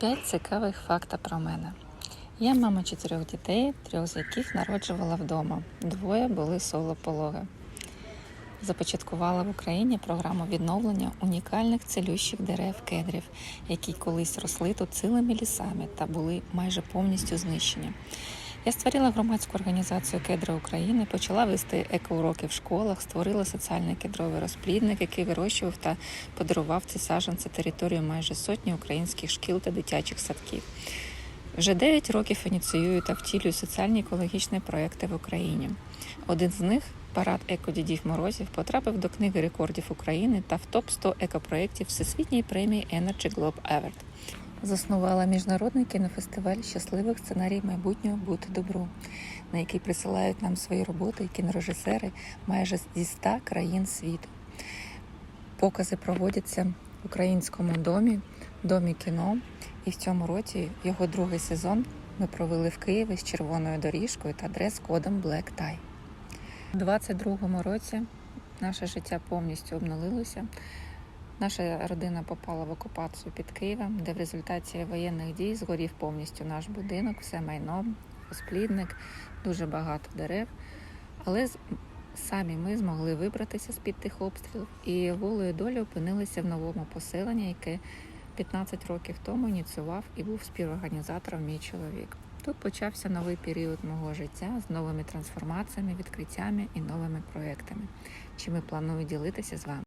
П'ять цікавих фактів про мене. Я мама чотирьох дітей, трьох з яких народжувала вдома. Двоє були соло-пологи. Започаткувала в Україні програму відновлення унікальних цілющих дерев кедрів, які колись росли тут цілими лісами та були майже повністю знищені. Я створила громадську організацію Кедри України, почала вести екоуроки в школах, створила соціальний кедровий розплідник, який вирощував та подарував ці саджанці територію майже сотні українських шкіл та дитячих садків. Вже 9 років ініціюю та втілюю соціальні екологічні проекти в Україні. Один з них парад екодідів Морозів потрапив до книги рекордів України та в топ 100 екопроєктів Всесвітньої премії Energy Globe Award. Заснувала міжнародний кінофестиваль щасливих сценарій майбутнього бути добру, на який присилають нам свої роботи кінорежисери майже зі 100 країн світу. Покази проводяться в українському домі, домі кіно. І в цьому році його другий сезон ми провели в Києві з червоною доріжкою та дрес-кодом Black Tie. У 22-му році наше життя повністю обнулилося. Наша родина попала в окупацію під Києвом, де в результаті воєнних дій згорів повністю наш будинок, все майно, розплідник, дуже багато дерев. Але самі ми змогли вибратися з-під тих обстрілів і волею долі опинилися в новому поселенні, яке 15 років тому ініціював і був співорганізатором мій чоловік. Тут почався новий період мого життя з новими трансформаціями, відкриттями і новими проектами, чим я планую ділитися з вами.